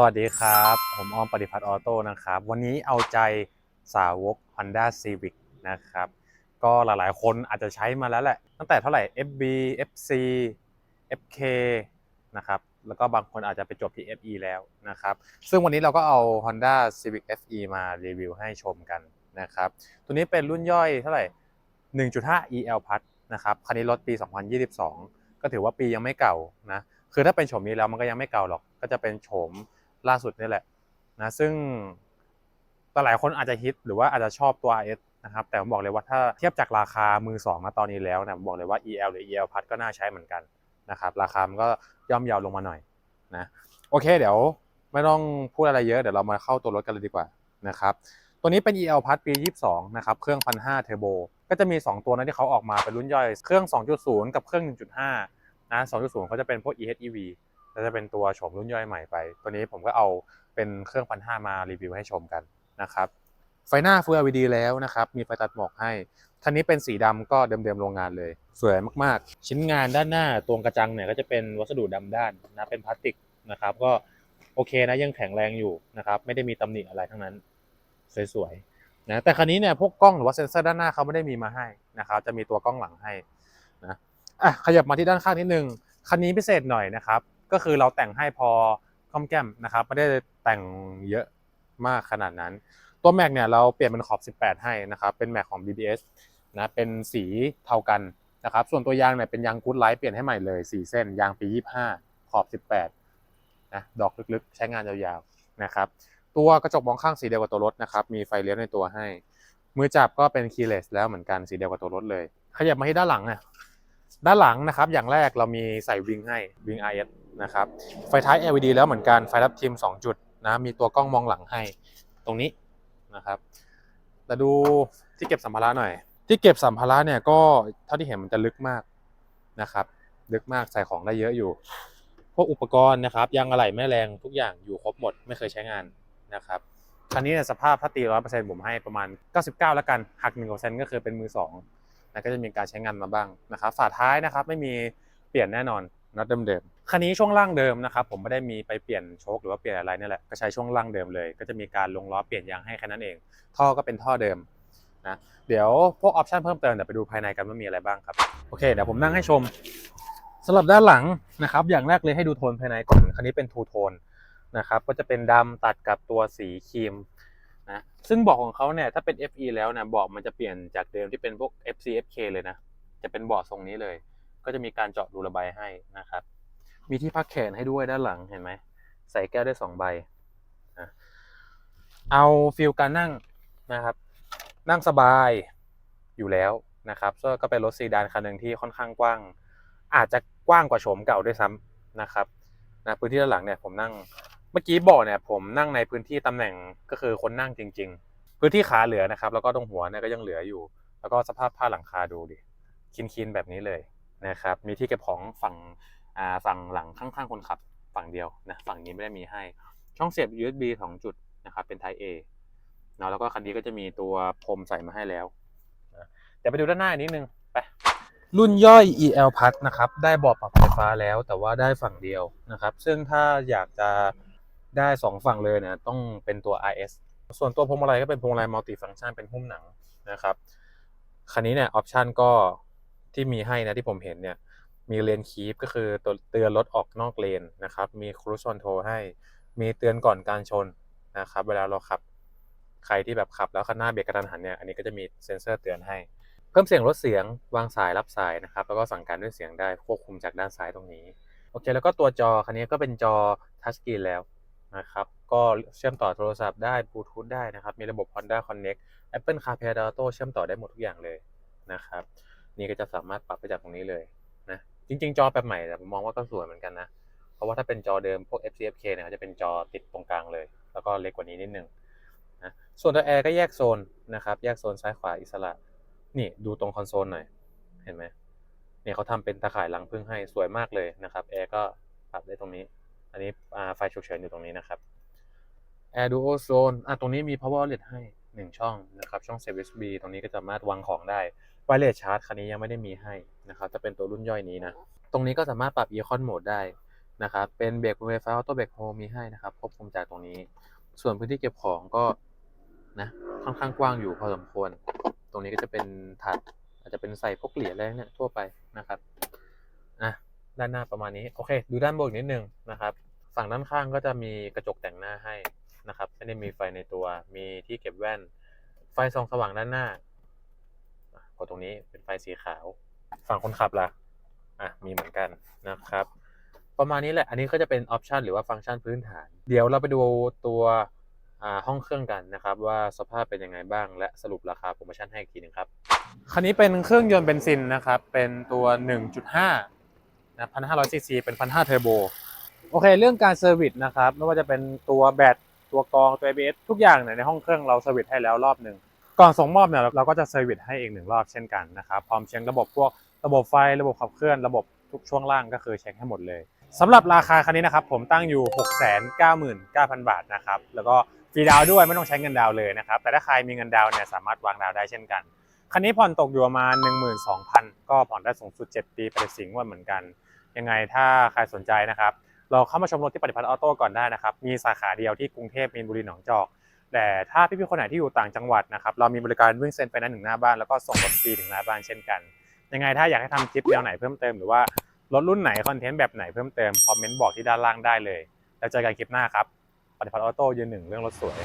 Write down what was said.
สวัสดีครับ ผมออมปฏิพัฒน์ออโต้นะครับ วันนี้เอาใจสาวก Honda Civic นะครับ ก็หลายๆ คนอาจจะใช้มาแล้วแหละ ตั้งแต่เท่าไหร่ FB FC FK นะครับ แล้วก็บางคนอาจจะไปจบที่ FE แล้วนะครับ ซึ่งวันนี้เราก็เอา Honda Civic FE มารีวิวให้ชมกันนะครับ ตัวนี้เป็นรุ่นย่อยเท่าไหร่ 1.5 EL Plus นะครับ คันนี้รถปี 2022 ก็ถือว่าปียังไม่เก่านะ คือถ้าเป็นโฉมนี้แล้วมันก็ยังไม่เก่าหรอก ก็จะเป็นโฉม ล่าสุดนี่แหละนะซึ่งหลายคนอาจจะฮิตหรือว่าอาจจะชอบตัว RS นะครับแต่ผมบอกเลยว่าถ้าเทียบจากราคามือสองมาตอนนี้แล้วนะผมบอกเลยว่า EL หรือ EL พัดก็น่าใช้เหมือนกันนะครับราคามันก็ย่อมเยาวลงมาหน่อยนะโอเคเดี๋ยวไม่ต้องพูดอะไรเยอะเดี๋ยวเรามาเข้าตัวรถกันเลยดีกว่านะครับตัวนี้เป็น EL พัดปี 22 นะครับเครื่อง1,500เทอร์โบก็จะมี 2 ตัวนะที่เขาออกมาเป็นรุ่นย่อย เครื่อง 2.0 กับเครื่อง 1.5นะ2.0เขาจะเป็นพวก EHEV จะเป็นตัวโฉมรุ่นย่อยใหม่ไป ตัวนี้ผมก็เอาเป็นเครื่องพันห้ามารีวิวให้ชมกันนะครับไฟหน้า Full LED แล้วนะครับ มีไฟตัดหมอกให้คันนี้เป็นสีดำก็เดิมๆโรงงานเลย สวยมากๆ ชิ้นงานด้านหน้าตรงกระจังเนี่ยก็จะเป็นวัสดุดำด้านนะเป็นพลาสติกนะครับ ก็โอเคนะยังแข็งแรงอยู่นะครับ ไม่ได้มีตำหนิอะไรทั้งนั้น สวยๆนะแต่คันนี้เนี่ยพวกกล้องหรือว่าเซ็นเซอร์ด้านหน้าเขาไม่ได้มีมาให้นะครับ จะมีตัวกล้องหลังให้นะอะขยับมาที่ด้านข้างนิดนึงคันนี้พิเศษหน่อยนะครับ ก็คือเราแต่งให้พอค่อมแก้มนะครับไม่ได้แต่งเยอะมากขนาดนั้น ตัวแม็กเนี่ยเราเปลี่ยนเป็นขอบ 18 ให้นะครับเป็นแม็กของ BBS นะเป็นสีเท่ากันนะครับส่วนตัวยางเนี่ยเป็นยางกู๊ดไลท์เปลี่ยนให้ใหม่เลย 4 เส้น ยางปี 25 ขอบ 18นะดอกลึกๆ ใช้งานยาวๆนะครับตัวกระจกมองข้างสีเดียวกับตัวรถนะครับมีไฟเลี้ยวในตัวให้ มือจับก็เป็นคีย์เลสแล้วเหมือนกันสีเดียวกับตัวรถเลย ขยับมาที่ด้านหลังอะ ด้านหลังนะครับอย่างแรกเรามีใส่วิงให้วิง IS นะครับไฟท้าย LED แล้วเหมือนกันไฟรับทิม 2 จุดนะมีตัวกล้องมองหลังให้ตรงนี้นะครับแต่ดูที่เก็บสัมภาระหน่อย ที่เก็บสัมภาระเนี่ยก็เท่าที่เห็นมันจะลึกมากนะครับลึกมากใส่ของได้เยอะอยู่ พวกอุปกรณ์นะครับยางอะไหล่แม่แรงทุกอย่างอยู่ครบหมดไม่เคยใช้งานนะครับคันนี้เนี่ยสภาพถ้าตีร้อยเปอร์เซ็นต์ผมให้ประมาณ 99 แล้วกันหัก1%ก็คือเป็นมือสอง นะก็จะมีการใช้งานมาบ้างนะครับฝาท้ายนะครับไม่มีเปลี่ยนแน่นอนน็อตเดิมๆคันนี้ช่วงล่างเดิมนะครับผมไม่ได้มีไปเปลี่ยนโชคหรือว่าเปลี่ยนอะไรนี่แหละก็ใช้ช่วงล่างเดิมเลย ก็จะมีการลงล้อเปลี่ยนยางให้แค่นั้นเอง ท่อก็เป็นท่อเดิมนะเดี๋ยวพวกออปชันเพิ่มเติมเดี๋ยวไปดูภายในกันว่ามีอะไรบ้างครับโอเคเดี๋ยวผมนั่งให้ชมสำหรับด้านหลังนะครับอย่างแรกเลยให้ดูโทนภายในก่อนคันนี้เป็นทูโทนนะครับก็จะเป็นดำตัดกับตัวสีครีม นะซึ่งเบอกของเขาเนี่ยถ้าเป็น FE แล้วนะเบอกมันจะเปลี่ยนจากเดิมที่เป็นพวก FC FK เลยนะ จะเป็นเบาะทรงนี้เลย ก็จะมีการเจาะรูระบายให้นะครับ มีที่พักแขนให้ด้วยด้านหลังเห็นไหม ใส่แก้วได้สองใบนะเอาฟิลการนั่งนะครับ นั่งสบายอยู่แล้วนะครับก็เป็นรถซีดานคันหนึ่งที่ค่อนข้างกว้าง อาจจะกว้างกว่าโฉมเก่าด้วยซ้ำนะครับนะพื้นที่ด้านหลังเนี่ยผมนั่ง เมื่อกี้บอกเนี่ยผมนั่งในพื้นที่ตำแหน่งก็คือคนนั่งจริง ๆ พื้นที่ขาเหลือนะครับ แล้วก็ตรงหัวเนี่ยก็ยังเหลืออยู่ แล้วก็สภาพผ้าหลังคาดูดิคินๆแบบนี้เลยนะครับ มีที่เก็บของฝั่งอ่าฝั่งหลังข้างๆคนขับฝั่งเดียวนะฝั่งนี้ไม่ได้มีให้ช่องเสียบ USB สองจุดนะครับเป็น Type A เนาะแล้วก็คันนี้ก็จะมีตัวพรมใส่มาให้แล้วเดี๋ยวไปดูด้านหน้านิดนึงไปรุ่นย่อย EL Plus นะครับ ได้เบาะปรับไฟฟ้าแล้วแต่ว่าได้ฝั่งเดียวนะครับ ซึ่งถ้าอยากจะ ได้2ฝั่งเลยเนี่ยต้องเป็นตัว RS ส่วนตัวพวงมาลัยก็เป็นพวงมาลัยมัลติฟัง c t ชันเป็นหุ้มหนังนะครับคันนี้เนี่ยออปชันก็ที่มีให้นะที่ผมเห็นเนี่ยมีเลนคีฟก็คือตัวเตือนรถออกนอกเลนนะครับ มีครู i คอนโทรให้ มีเตือนก่อนการชนนะครับ เวลาเราขับใครที่แบบขับแล้วข้างหน้าเบรกกระทันหันเนี่ย อันนี้ก็จะมีเซ็นเซอร์เตือนให้ เพิ่มเสียงลดเสียงวางสายรับสายนะครับ แล้วก็สั่งการด้วยเสียงได้ควบคุมจากด้านซ้ายตรงนี้ โอเค แล้วก็ตัวจอคันนี้ก็เป็นจอทัชสกรีนแล้ว นะครับ ก็เชื่อมต่อโทรศัพท์ได้บลูทูธได้นะครับ มีระบบ Honda Connect Apple CarPlay Auto เชื่อมต่อได้หมดทุกอย่างเลยนะครับ นี่ก็จะสามารถปรับไปจากตรงนี้เลยนะจริง ๆ จอแบบใหม่แต่ผมมองว่าก็สวยเหมือนกันนะ เพราะว่าถ้าเป็นจอเดิมพวก FCFK เนี่ยเขาจะเป็นจอติดตรงกลางเลย แล้วก็เล็กกว่านี้นิดนึงนะส่วนตัวแอร์ก็แยกโซนนะครับ แยกโซนซ้ายขวาอิสระ นี่ดูตรงคอนโซลหน่อย เห็นไหมเนี่ยเขาทำเป็นตะข่ายรังพึ่งให้สวยมากเลยนะครับ แอร์ก็ปรับได้ตรงนี้ อันนี้ไฟฉุกเฉินอยู่ตรงนี้นะครับ Air Duo Zone อะตรงนี้มี power outlet ให้ 1 ช่องนะครับ ช่องเสียบ USB ตรงนี้ก็สามารถวางของได้ wireless charge คันนี้ยังไม่ได้มีให้นะครับจะเป็นตัวรุ่นย่อยนี้นะ ตรงนี้ก็สามารถปรับ Econ Mode ได้นะครับ เป็นเบรกมือไฟฟ้าออโต้เบรกโฮมีให้นะครับควบคุมจากตรงนี้ ส่วนพื้นที่เก็บของก็นะค่อนข้างกว้างอยู่พอสมควร ตรงนี้ก็จะเป็นถาดอาจจะเป็นใส่พวกเหรียญอะไรเนี่ยทั่วไปนะครับอะ ด้านหน้าประมาณนี้โอเค ดูด้านบนอีกนิดนึงนะครับ ฝั่งด้านข้างก็จะมีกระจกแต่งหน้าให้นะครับไม่ได้มีไฟในตัวมีที่เก็บแว่น ไฟส่องสว่างด้านหน้ากดตรงนี้เป็นไฟสีขาว ฝั่งคนขับล่ะอะมีเหมือนกันนะครับ ประมาณนี้แหละอันนี้ก็จะเป็นออปชันหรือว่าฟังก์ชันพื้นฐาน เดี๋ยวเราไปดูตัวอ่าห้องเครื่องกันนะครับ ว่าสภาพเป็นยังไงบ้าง และสรุปราคาโปรโมชั่นให้อีกทีหนึงครับคันนี้เป็นเครื่องยนต์เบนซินนะครับ เป็นตัว 1.5 นะ1,500ซีซีเป็น1,500เทอร์โบโอเค เรื่องการเซอร์วิสนะครับไม่ว่าจะเป็นตัวแบตตัวกรองตัว ABS ทุกอย่างเนี่ยในห้องเครื่องเราเซอร์วิสให้แล้วรอบหนึ่งก่อนส่งมอบเนี่ยเราก็จะเซอร์วิสให้อีกหนึ่งรอบเช่นกันนะครับพร้อมเช็คระบบพวกระบบไฟระบบขับเคลื่อนระบบทุกช่วงล่างก็คือเช็คให้หมดเลยสำหรับราคาคันนี้นะครับผมตั้งอยู่ 699,000 บาทนะครับแล้วก็ฟรีดาวด้วยไม่ต้องใช้เงินดาวเลยนะครับแต่ถ้าใครมีเงินดาวเนี่ยสามารถวางดาวได้เช่นกันคันนี้ผ่อนตกอยู่ประมาณ12,000 ก็ผ่อนได้สูงสุด 7 ปีไปสิงวันเหมือนกัน ยังไงถ้าใครสนใจนะครับเราเข้ามาชมรถที่ปฏิพัฒน์ออโต้ก่อนได้นะครับ มีสาขาเดียวที่กรุงเทพมีนบุรีหนองจอก แต่ถ้าพี่ๆคนไหนที่อยู่ต่างจังหวัดนะครับ เรามีบริการวิ่งเซ็นไปนั้นถึงหน้าบ้าน แล้วก็ส่งรถฟรีถึงหน้าบ้านเช่นกัน ยังไงถ้าอยากให้ทำคลิปแนวไหนเพิ่มเติมหรือว่ารถรุ่นไหนคอนเทนต์แบบไหนเพิ่มเติมคอมเมนต์บอกที่ด้านล่างได้เลย แล้วเจอกันคลิปหน้าครับปฏิพัฒน์ออโต้ยืนหนึ่งเรื่องรถสวย